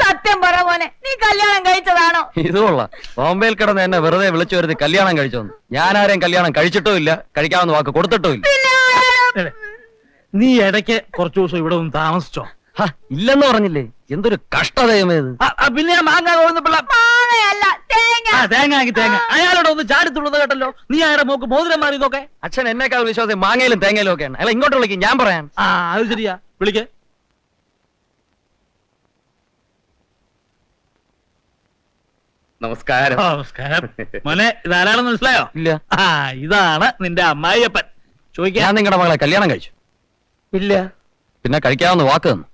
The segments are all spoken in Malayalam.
സത്യം പറ മോനെ നീ കല്യാണം കഴിച്ചതാണോ? ഇത് കൊള്ളാം. ബോംബെയിൽ കിടന്ന് എന്നെ വെറുതെ വിളിച്ചു വരുത്തി കല്യാണം കഴിച്ചോന്ന്. ഞാൻ ആരെയും കല്യാണം കഴിച്ചിട്ടോ ഇല്ല കഴിക്കാവുന്ന വാക്ക് കൊടുത്തിട്ടോ ഇല്ല. നീ ഇടയ്ക്ക് കുറച്ചു ദിവസം ഇവിടെ ഒന്ന് താമസിച്ചോ? ഇല്ലെന്ന് പറഞ്ഞില്ലേ? എന്തൊരു കഷ്ടതയമേത് പിന്നെ ഞാൻ മാങ്ങ മാങ്ങയല്ല തേങ്ങ. ആ തേങ്ങ അയാളോട് ഒന്ന് ചാടിത്തുള്ളത് കേട്ടല്ലോ. നീ അയാളുടെ മോക്ക് മോതിരം മാറി നോക്കെ. അച്ഛൻ എന്നെക്കാൾ വിശ്വാസം മാങ്ങയിലും തേങ്ങയിലും ഒക്കെയാണ്. അല്ല ഇങ്ങോട്ട് വിളിക്കും ഞാൻ പറയാൻ ആ അത് ശരിയാ. വിളിക്കേ. നമസ്കാരം. നമസ്കാരം. മോനെ ഇതാരാണെന്ന് മനസ്സിലായോ? ഇല്ല. ആ ഇതാണ് നിന്റെ അമ്മായിയപ്പൻ. ചോദിക്കാൻ ഞാൻ നിങ്ങളുടെ മകളെ കല്യാണം കഴിച്ചു. ഇല്ല. പിന്നെ കഴിക്കാവുന്ന വാക്ക് തന്നു.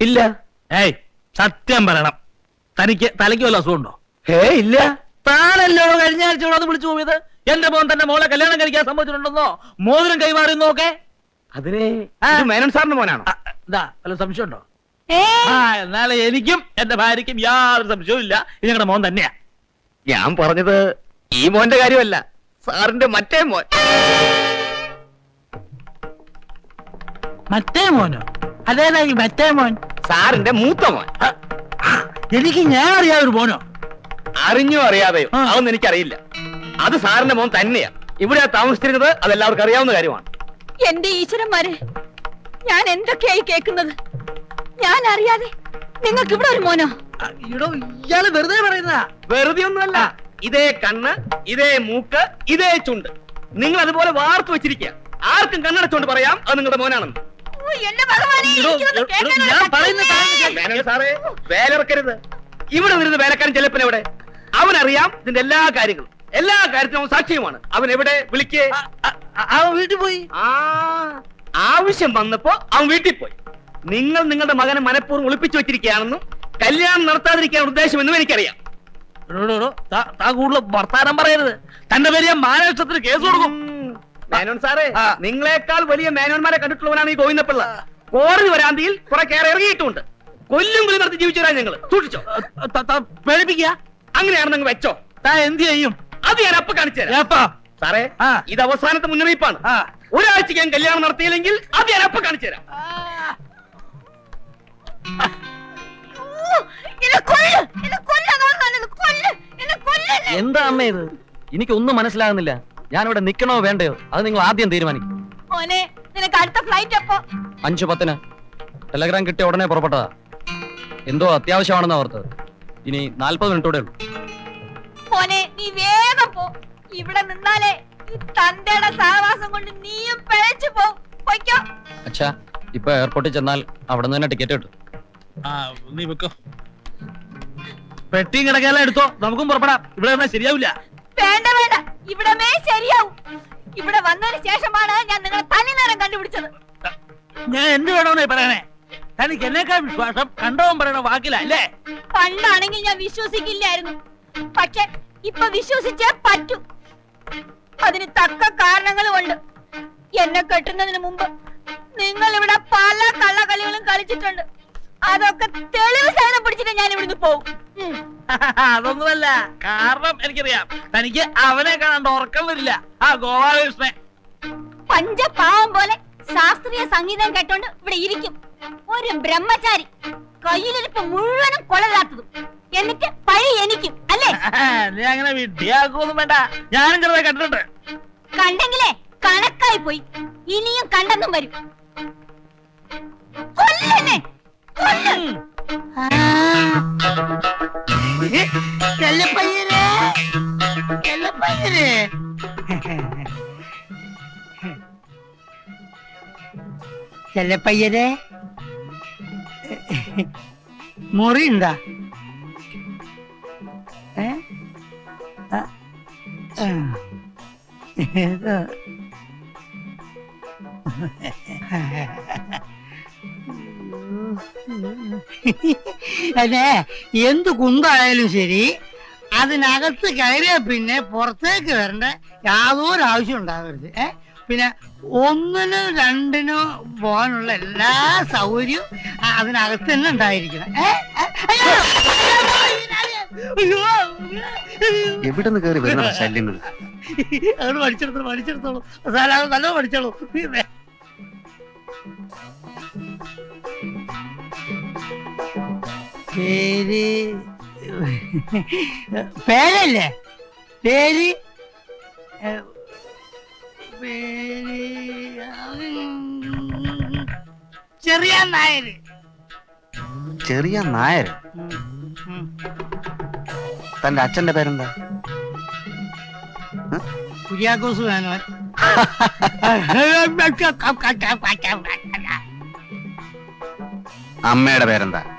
ഇല്ല. ഏയ് സത്യം പറയണം. തനിക്ക് തലയ്ക്ക് വല്ല അസുഖമുണ്ടോ? ഹേ ഇല്ല. താനല്ലോ കഴിഞ്ഞ ആഴ്ച ഇവിടെ വന്ന് വിളിച്ചു പോയത് എന്റെ മോൻ തന്റെ മോളെ കല്യാണം കഴിക്കാൻ സംഭവിച്ചിട്ടുണ്ടെന്നോ മോതിരം കൈമാറി നോക്കെ. അതിനെ ഇത് മേനോൻ സാറിന്റെ മോനാണോ? ഇതാ വല്ല സംശയമുണ്ടോ? ഏ. ആ എന്നാലേ എനിക്കും എന്റെ ഭാര്യയ്ക്കും യാതൊരു സംശയവും ഇല്ല. ഇത് ഞങ്ങളുടെ മോൻ തന്നെയാ. ഞാൻ പറഞ്ഞത് ഈ മോന്റെ കാര്യമല്ല. സാറിന്റെ മറ്റേ മോൻ. മറ്റേ മോനോ? അതേതാ ഈ മറ്റേ മോൻ? സാറിന്റെ മൂത്ത മോൻ. എനിക്ക് ഞാൻ അറിയാതെ ഒരു മോനോ? അറിഞ്ഞോ അറിയാതെയോ? ആ. അതൊന്നും എനിക്കറിയില്ല. അത് സാറിന്റെ മോൻ തന്നെയാ. ഇവിടെ താമസിച്ചിരുന്നത് അതെല്ലാവർക്കും അറിയാവുന്ന കാര്യമാണ്. എന്റെ ഈശ്വരന്മാരെ ഞാൻ എന്തൊക്കെയായി കേൾക്കുന്നത്? ഞാൻ അറിയാതെ നിങ്ങൾക്ക് ഇവിടെ ഒരു മോനോ? ആ, ഇടോ ഇയാൾ വെറുതെ പറയുന്നതാ. വെറുതെ ഒന്നുമല്ല. ഇതേ കണ്ണ് ഇതേ മൂക്ക് ഇതേ ചുണ്ട്. നിങ്ങൾ അതുപോലെ വാർത്തു വെച്ചിരിക്കുക. ആർക്കും കണ്ണടച്ചുകൊണ്ട് പറയാം അത് നിങ്ങളുടെ മോനാണെന്ന്. സാറേ വേലിറക്കരുത് ഇവിടെ നിന്ന് വേലക്കാരൻ ചെല്ലപ്പൻ എവിടെ? അവനറിയാം ഇതിന്റെ എല്ലാ കാര്യങ്ങളും. എല്ലാ കാര്യത്തിനും അവൻ സാക്ഷ്യമാണ്. അവൻ എവിടെ? വിളിക്കേ. അവൻ വീട്ടിൽ പോയി. ആ ആവശ്യം വന്നപ്പോ അവൻ വീട്ടിൽ പോയി. നിങ്ങൾ നിങ്ങളുടെ മകനെ മനഃപൂർവം ഒളിപ്പിച്ചു വെച്ചിരിക്കുകയാണെന്നും കല്യാണം നടത്താതിരിക്കാൻ ഉദ്ദേശമെന്നും എനിക്കറിയാം. താ- കൂടുതൽ വർത്താനം പറയരുത്. തന്റെ പേര് ഞാൻ മാനനഷ്ടത്തിന് കേസ് കൊടുക്കും. മേനോൻ സാറേ നിങ്ങളെക്കാൾ വലിയ മേനോന്മാരെ കണ്ടിട്ടുള്ളവനാണ് ഈ ഗോവിന്ദപ്പിള്ള കോടതി വരാന്തിയിൽ കുറെ കയറി ഇറങ്ങിയിട്ടുണ്ട്. കൊല്ലും കൊല്ലം നടത്തി ജീവിച്ചവരാ ഞങ്ങൾ സൂക്ഷിച്ചോ. ത- ത- പേടിപ്പിക്കുക. അങ്ങനെയാണ് നിങ്ങൾ വെച്ചോ. താ എന്ത് ചെയ്യും? അത് ഞാൻ അപ്പൊ കാണിച്ചു സാറേ ഇത് അവസാനത്തെ മുന്നറിയിപ്പാണ്. ആ. ഒരാഴ്ചക്ക് ഞാൻ കല്യാണം നടത്തിയില്ലെങ്കിൽ അത് ഞാൻ അപ്പൊ കാണിച്ചു തരാം. എന്താ അമ്മ ഇത്? എനിക്കൊന്നും മനസ്സിലാകുന്നില്ല. ഞാൻ ഇവിടെ നിൽക്കണോ വേണ്ടയോ? അത് നിങ്ങൾ ആദ്യം തീരുമാനിക്കും. മോനെ നിനക്ക് അടുത്ത ഫ്ലൈറ്റ് അപ്പോ അഞ്ചു പത്തിന്. ടെലഗ്രാം കിട്ടിയ ഉടനെ പുറപ്പെട്ടതാ. എന്തോ അത്യാവശ്യമാണെന്ന് ഓർത്തത്. ഇനി നാൽപ്പത് മിനിറ്റ് ഉള്ളൂ. മോനെ നീ വേഗം പോ. ഇവിടെ നിന്നാലേ ഈ തന്തയുടെ സഹവാസം കൊണ്ട് നീയും പിഴച്ചു പോ പൊയ്ക്കോ. അച്ഛാ ഇപ്പൊ എയർപോർട്ടിൽ ചെന്നാൽ അവിടെ നിന്ന് തന്നെ ടിക്കറ്റ് കിട്ടും. ആ നീ വെക്കോ പെട്ടിയും കിടക്കാല എടുത്തോ. നമുക്കും പുറപ്പെടാം. ഇവിടെ ശരിയാവില്ല. വേണ്ട വേണ്ട. ഇവിടമേ ശരിയാവും. ഇവിടെ വന്നതിന് ശേഷമാണ് ഞാൻ നിങ്ങളെ തനി നേരം കണ്ടുപിടിച്ചത്. ഞാൻ എന്ത് വേണമെന്നേ പറയണേ? തനിക്ക് എന്നേക്കാൾ വിശ്വാസം കണ്ടവൻ പറയണ വാക്കിലല്ലേ പണ്ടാണെങ്കിൽ ഞാൻ വിശ്വസിക്കില്ലായിരുന്നു. പക്ഷെ ഇപ്പൊ വിശ്വസിച്ചേ പറ്റൂ. അതിന് തക്ക കാരണങ്ങളുമുണ്ട്. എന്നെ കെട്ടുന്നതിന് മുമ്പ് നിങ്ങൾ ഇവിടെ പല കള്ളകളികളും കളിച്ചിട്ടുണ്ട്. അതൊക്കെ തെളിവ് സഹിതം പിടിച്ചിട്ട് ഞാൻ ഇവിടുന്ന് പോകും. അതൊന്നുമല്ല. കാരണം എനിക്കറിയാം. തനിക്ക് അവനെ കാണാണ്ട് ഉറക്കം വരില്ല. ആ ഗോപാലകൃഷ്ണൻ. പഞ്ചപാവം പോലെ ശാസ്ത്രീയ സംഗീതം കേട്ടോണ്ട് ഇവിടെ ഇരിക്കും. ഒരു ബ്രഹ്മചാരി കയ്യിലിരിപ്പ് മുഴുവനും കൊളരാത്തതും എന്നിട്ട് പഴി എനിക്കും അല്ലേ? നീ അങ്ങനെ വിഡ്ഢിയാക്കൊന്നും വേണ്ട. ഞാനും ചെറുതായി കണ്ടിട്ടുണ്ട്. കണ്ടെങ്കിലേ കണക്കായി പോയി. ഇനിയും കണ്ടെന്നും വരും. കൊല്ലെന്നെ കൊല്ല്. ചെല്ലപ്പയ്യനെ ചെല്ലപ്പയ്യനെ ചെല്ലപ്പയ്യനെ മുറി ഉണ്ടാ? ഏതോ. അതെ എന്ത് കുന്തായാലും ശരി അതിനകത്ത് കയറിയ പിന്നെ പുറത്തേക്ക് വരേണ്ട യാതൊരു ആവശ്യം ഉണ്ടാകരുത് ഏ? പിന്നെ ഒന്നിനോ രണ്ടിനോ പോകാനുള്ള എല്ലാ സൗകര്യവും അതിനകത്ത് തന്നെ ഉണ്ടായിരിക്കണം! എവിടെ നിന്ന് കയറി വരുന്ന ശല്യങ്ങൾ? അവിടെ പഠിച്ചെടുത്തോളൂ പഠിച്ചെടുത്തോളൂ. നല്ല പഠിച്ചോളൂ. പേര്? പേരല്ലേ? പേര്? പേര് ചെറിയ നായര്. ചെറിയ നായർ. തന്റെ അച്ഛന്റെ പേരെന്താ? കുര്യാക്കോസ് വേണോ അമ്മയുടെ പേരെന്താ?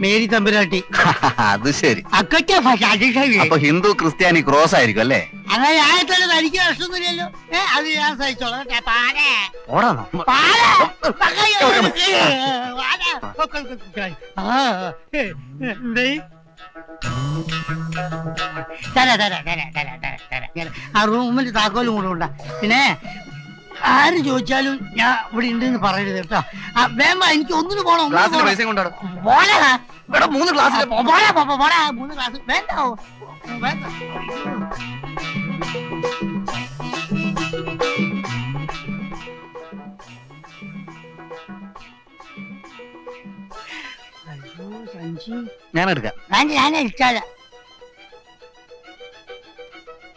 മേരി തമ്പുരാട്ടി അത് ശരി. അപ്പൊ ഹിന്ദു ക്രിസ്ത്യാനി ക്രോസ് ആയിരിക്കും അല്ലേ അങ്ങനെ ആയിട്ടല്ല തനിക്ക് പ്രശ്നമൊന്നുമില്ലല്ലോ ഏ അത് ഞാൻ സഹിച്ചോളാം കേട്ടോ. പാലേ ഓടാ നമ്മ- പാലേ പകയോ. പാലേ. ആ, ഏ, എന്തേ? തരാം, തരാം, തരാം, തരാം, തരാം, തരാം. ഞാൻ ആ റൂമിൽ താക്കോലും കൂടെ ഉണ്ടാ പിന്നെ ആര് ചോദിച്ചാലും ഞാൻ ഇവിടെ ഉണ്ടെന്ന് പറയരുത് കേട്ടോ. വേണ്ട എനിക്ക് ഒന്നിനു പോണം ക്ലാസ്. പൈസ കൊണ്ടാടും പോരാ ഇവിടെ മൂന്ന് ക്ലാസ്സിലെ പോരാ പോരാ മൂന്ന് ക്ലാസ് വേണ്ട വേണ്ട. ഞാൻ എടുക്കാം. ഞാൻ ഇഷ്ടാല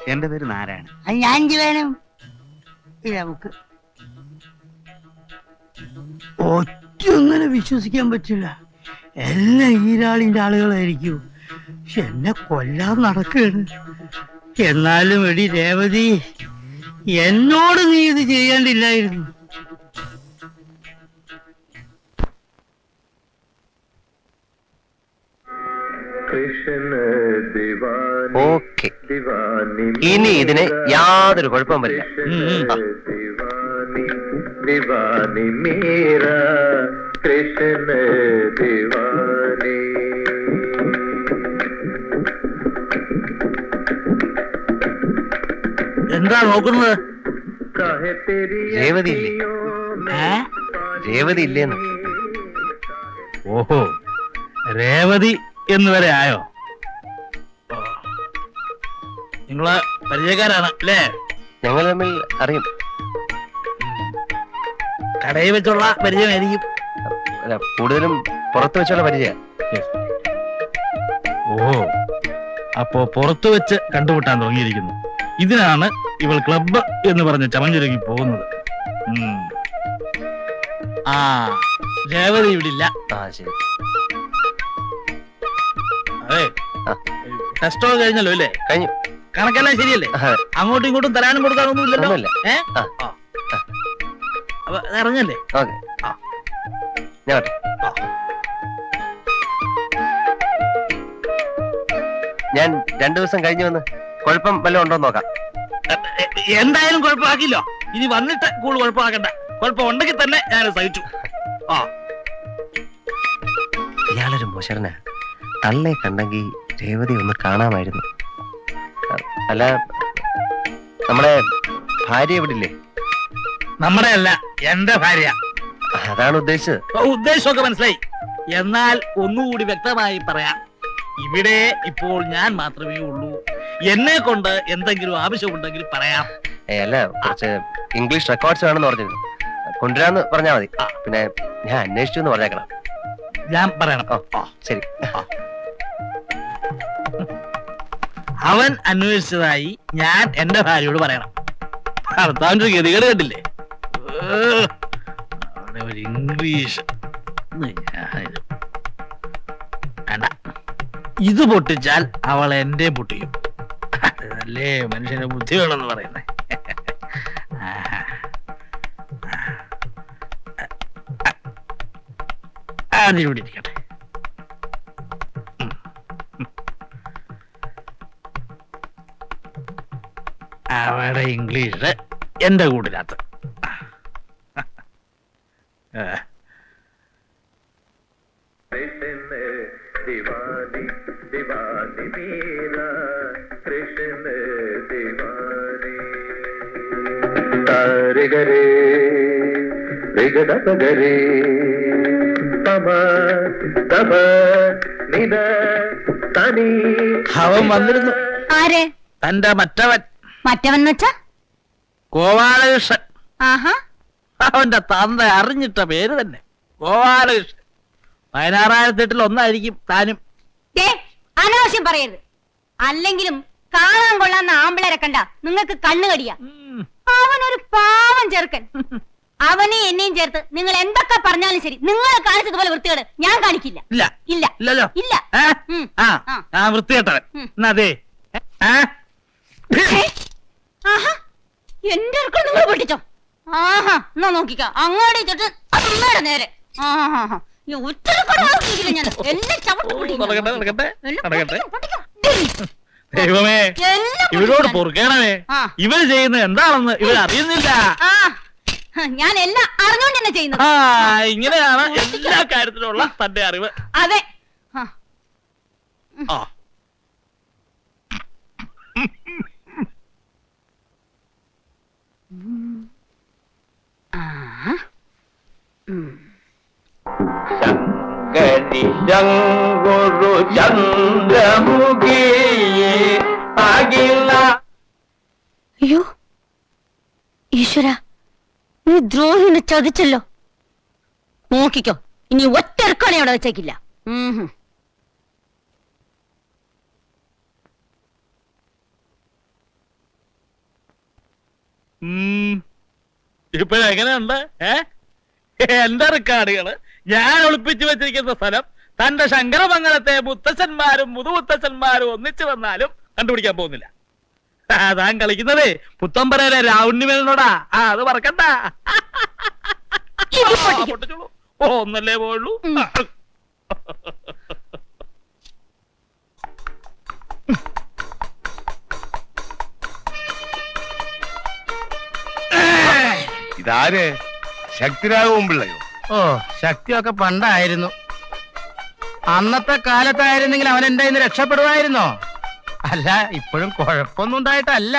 എന്റെ പേര് നാരായണൻ. ഞാൻ വേണം? നമുക്ക്. ഒറ്റങ്ങനെ വിശ്വസിക്കാൻ പറ്റില്ല. എല്ലാം ഈരാളിന്റെ ആളുകളായിരിക്കും. പക്ഷെ എന്നെ കൊല്ലാൻ നടക്കുകയാണ്. എന്നാലും എടി രേവതി എന്നോട് നീ ഇത് ചെയ്യേണ്ടില്ലായിരുന്നു. കൃഷ്ണ ഓക്കെ ദിവാനി ഇനി ഇതിന് യാതൊരു കുഴപ്പം വരില്ല. കൃഷ്ണ ദിവാനി എന്താ നോക്കുന്നത്? രേവതി ഇല്ലേ? രേവതി ഇല്ലേന്ന്? ഓഹോ. രേവതി എന്ന് വരെ ആയോ? നിങ്ങൾ പരിചയക്കാരാണ് അല്ലേ? ഞങ്ങൾ തമ്മിൽ അറിയും. കടയിൽ വെച്ചുള്ള പരിചയമായിരിക്കും. അല്ല, കൂടുതലും പുറത്ത് വെച്ചുള്ള പരിചയ. ഓ അപ്പോ പുറത്തു വെച്ച് കണ്ടുമുട്ടാൻ തുടങ്ങിയിരിക്കുന്നു. ഇതിനാണ് ഇവൾ ക്ലബ്ബ് എന്ന് പറഞ്ഞ് ചമഞ്ഞൊരുങ്ങി പോകുന്നത്. ഉം. ആ രേവതി ഇവിടെ ഇല്ല ആ ശരി. അതെ. ആ. ടെസ്റ്റോ കഴിഞ്ഞല്ലോ അല്ലേ? കഴിഞ്ഞു. കണക്കെല്ലാം ശരിയല്ലേ? അങ്ങോട്ടും ഇങ്ങോട്ടും തരാനും കൊടുക്കാനൊന്നും ഇല്ലല്ലോ? ഒന്നുമില്ല. ഏ? ആ. ആ. അപ്പൊ ഇറങ്ങല്ലേ? ഓക്കെ. ഞാൻ രണ്ടു ദിവസം കഴിഞ്ഞു വന്ന് കുഴപ്പം വല്ലതും ഉണ്ടോ നോക്കാം. എന്തായാലും കുഴപ്പമാക്കില്ലോ ഇനി വന്നിട്ട് കൂടുതൽ കുഴപ്പമാക്കണ്ട. കുഴപ്പം ഉണ്ടെങ്കിൽ തന്നെ ഞാൻ സഹിച്ചു. ആ. ഇയാളൊരു മോശനാ തള്ളെ കണ്ടെങ്കിൽ രേവതി ഒന്ന് കാണാമായിരുന്നു. അല്ല നമ്മുടെ ഭാര്യ എവിടില്ലേ? നമ്മടെ അല്ല എന്റെ ഭാര്യ. അതാണ് ഉദ്ദേശിച്ചത്. ഉദ്ദേശമൊക്കെ മനസ്സിലായി. എന്നാൽ ഒന്നുകൂടി വ്യക്തമായി പറയാം. ഇവിടെ ഇപ്പോൾ ഞാൻ മാത്രമേ ഉള്ളൂ. എന്നെ കൊണ്ട് എന്തെങ്കിലും ആവശ്യമുണ്ടെങ്കിൽ പറയാം. അല്ല കുറച്ച് ഇംഗ്ലീഷ് റെക്കോർഡ്സ് വേണമെന്ന് പറഞ്ഞിരുന്നു. കൊണ്ടുവരാന്ന് പറഞ്ഞാൽ മതി. പിന്നെ ഞാൻ അന്വേഷിച്ചു എന്ന് പറഞ്ഞേക്കണം. ഞാൻ പറയണം. ഓ ശരി. അവൻ അന്വേഷിച്ചതായി ഞാൻ എന്റെ ഭാര്യയോട് പറയണം ഭർത്താവിന്റെ ഗതികേട് ഒരു ഇംഗ്ലീഷ് ഇത് ഞാനിത് വേണ്ട ഇത് പൊട്ടിച്ചാൽ അവൾ എന്റെ പൊട്ടിക്കും അല്ലേ മനുഷ്യന് ബുദ്ധി വേണമെന്ന് പറയുന്നേ. അതിലൂടെ ഇരിക്കട്ടെ അവയുടെ ഇംഗ്ലീഷ് എന്റെ കൂട്ടിനകത്ത് ദിവാനി ദിവാനി മേര കൃഷ്ണ ദിവാനി. താര ഗരേ രിഗദ പഗരേ പമ തമ നിദ തനി. അവൻ വന്നിരുന്നു. ആര്? തന്റെ മറ്റവൻ. മറ്റവൻ വെച്ചാ പതിനാറായിരത്തി എട്ടിൽ ഒന്നായിരിക്കും താനും. ദേ, അനാവശ്യം പറയരുത്. അല്ലെങ്കിലും കാണാൻ കൊള്ളാന്ന ആമ്പിളരെ കണ്ട നിങ്ങൾക്ക് കണ്ണുകടിയാ ഉം. അവനൊരു പാവം ചെറുക്കൻ. അവനെ എന്നെയും ചേർത്ത് നിങ്ങൾ എന്തൊക്കെ പറഞ്ഞാലും ശരി. നിങ്ങൾ കാണിച്ചതുപോലെ വൃത്തികേട് ഞാൻ കാണിക്കില്ല. ഇല്ല. ഇല്ല. ഇല്ലല്ലോ. ഇല്ല. ഏ? ഉം. ആ ആ. ആ വൃത്തികെട്ടവൻ. ഉം. എന്നാ അതെ ഏ? ഏ? ആഹാ എന്റെ അടുക്കള നിങ്ങൾ പൊട്ടിച്ചോ ആഹാ എന്നാ നോക്കിക്ക. അങ്ങോട്ട് ഇട്ടിട്ട് അമ്മയുടെ നേരെ. ആഹാ. ദൈവമേ ഇവരോട്. പൊറുക്കണമേ. ഇവർ ചെയ്യുന്നത് എന്താണെന്ന് ഇവർ അറിയുന്നില്ല. ഞാൻ എല്ലാം അറിഞ്ഞോണ്ട് തന്നെ ചെയ്യുന്നത്. ഇങ്ങനെയാണ് എല്ലാ കാര്യത്തിലുള്ള തന്റെ അറിവ്. അതെ. ആ, ആ ആ. ഉം. ശങ്കരി ശങ്കുരു ചന്ദ്രമുഖി അഖില അയ്യോ. ഈശ്വര നീ ദ്രോഹിനെ ചതിച്ചല്ലോ. നോക്കിക്കോ ഇനി ഒറ്റ ഇറക്കാണെ അവിടെ വെച്ചേക്കില്ല. ഉം. ഇപ്പോഴെങ്ങനെയുണ്ട് ഏ? എന്റെ റെക്കാർഡുകൾ? ഞാൻ ഒളിപ്പിച്ചു വെച്ചിരിക്കുന്ന സ്ഥലം തന്റെ ശങ്കരമംഗലത്തെ മുത്തച്ഛന്മാരും മുതുമുത്തച്ഛന്മാരും ഒന്നിച്ചു വന്നാലും കണ്ടുപിടിക്കാൻ പോകുന്നില്ല. താൻ കളിക്കുന്നതേ. പുത്തമ്പരയിലെ രാവുണ്ണിമേലിനോടാ ആ അത് മറക്കണ്ട. ഓ ഒന്നല്ലേ പോയുള്ളൂ? ഇതാര്? ശക്തിരാഘവൻ പിള്ളയോ ഓ ശക്തിയൊക്കെ പണ്ടായിരുന്നു. അന്നത്തെ കാലത്തായിരുന്നെങ്കിൽ അവൻ എന്റെ ഇന്ന് രക്ഷപ്പെടുമായിരുന്നോ? അല്ല ഇപ്പോഴും കുഴപ്പമൊന്നും ഉണ്ടായിട്ടല്ല.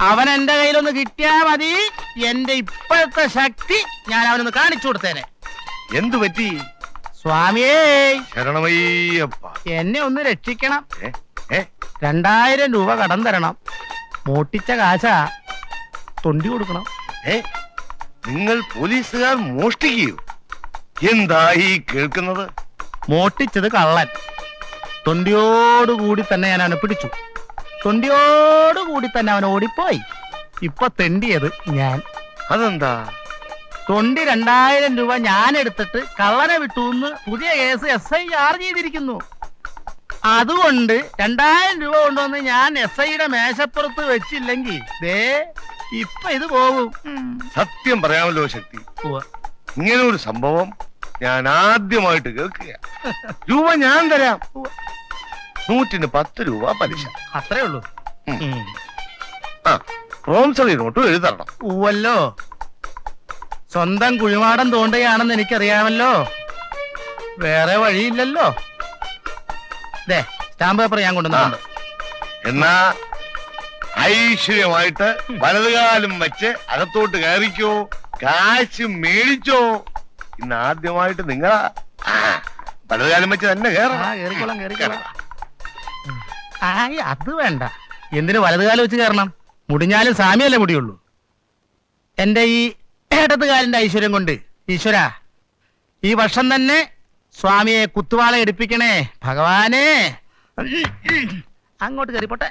അവൻ എന്റെ കയ്യിലൊന്ന് കിട്ടിയാ മതി. എന്റെ ഇപ്പോഴത്തെ ശക്തി ഞാൻ അവനൊന്ന് കാണിച്ചു കൊടുത്തേനെ. എന്തു പറ്റി? സ്വാമിയേ. ശരണമയ്യപ്പ. എന്നെ ഒന്ന് രക്ഷിക്കണം? രണ്ടായിരം രൂപ കടം തരണം. മോട്ടിച്ച കാശ തൊണ്ടി കൊടുക്കണം. നിങ്ങൾ പോലീസുകാർ മോഷ്ടിക്കുകയോ? എന്തായി കേൾക്കുന്നത്? മോട്ടിച്ചത് കള്ളൻ. തൊണ്ടിയോടുകൂടി തന്നെ ഞാൻ അവനെ പിടിച്ചു. തൊണ്ടിയോടുകൂടി തന്നെ അവൻ ഓടിപ്പോയി. ഇപ്പൊ തെണ്ടിയത് ഞാൻ. അതെന്താ? തൊണ്ടി രണ്ടായിരം രൂപ ഞാൻ എടുത്തിട്ട് കള്ളനെ വിട്ടു എന്ന് പുതിയ കേസ് എസ് ഐ ചാർജ് ചെയ്തിരിക്കുന്നു. അതുകൊണ്ട് രണ്ടായിരം രൂപ കൊണ്ടുവന്ന് ഞാൻ എസ് ഐയുടെ മേശപ്പുറത്ത് വെച്ചില്ലെങ്കിൽ ദേ ഇപ്പൊ ഇത് പോകും സത്യം പറയാമല്ലോ ശക്തി. ഇങ്ങനെ ഒരു സംഭവം ഞാൻ ആദ്യമായിട്ട് കേൾക്കുക രൂപ ഞാൻ തരാം. നൂറ്റിന് പത്ത് രൂപ പലിശ. അത്രേ ഉള്ളൂ. ആ പ്രോംസറി നോട്ടും എഴുതരണം ഉവ്വല്ലോ. സ്വന്തം കുഴിമാടം തോണ്ടുകയാണെന്ന് എനിക്കറിയാമല്ലോ. വേറെ വഴിയില്ലല്ലോ. ദേ സ്റ്റാമ്പ് പേപ്പർ ഞാൻ കൊണ്ടുവന്നു എന്നാ ഐശ്വര്യമായിട്ട് വലതുകാലം വെച്ച് അകത്തോട്ട് കയറിക്കോ കാശ് മേടിച്ചോ. ഇന്ന് ആദ്യമായിട്ട് നിങ്ങൾ വലതുകാലം വെച്ച് തന്നെ ആയി അത് വേണ്ട. എന്തിനു വലതുകാലം വെച്ച് കയറണം? മുടിഞ്ഞാലും സാമിയല്ലേ മുടിയുള്ളൂ. എന്റെ ഈ ഇടത് കാലിന്റെ ഐശ്വര്യം കൊണ്ട് ഈശ്വര ഈ വർഷം തന്നെ സ്വാമിയെ കുത്തുവാള എടുപ്പിക്കണേ ഭഗവാനേ. അങ്ങോട്ട് കയറിപ്പോട്ടെ.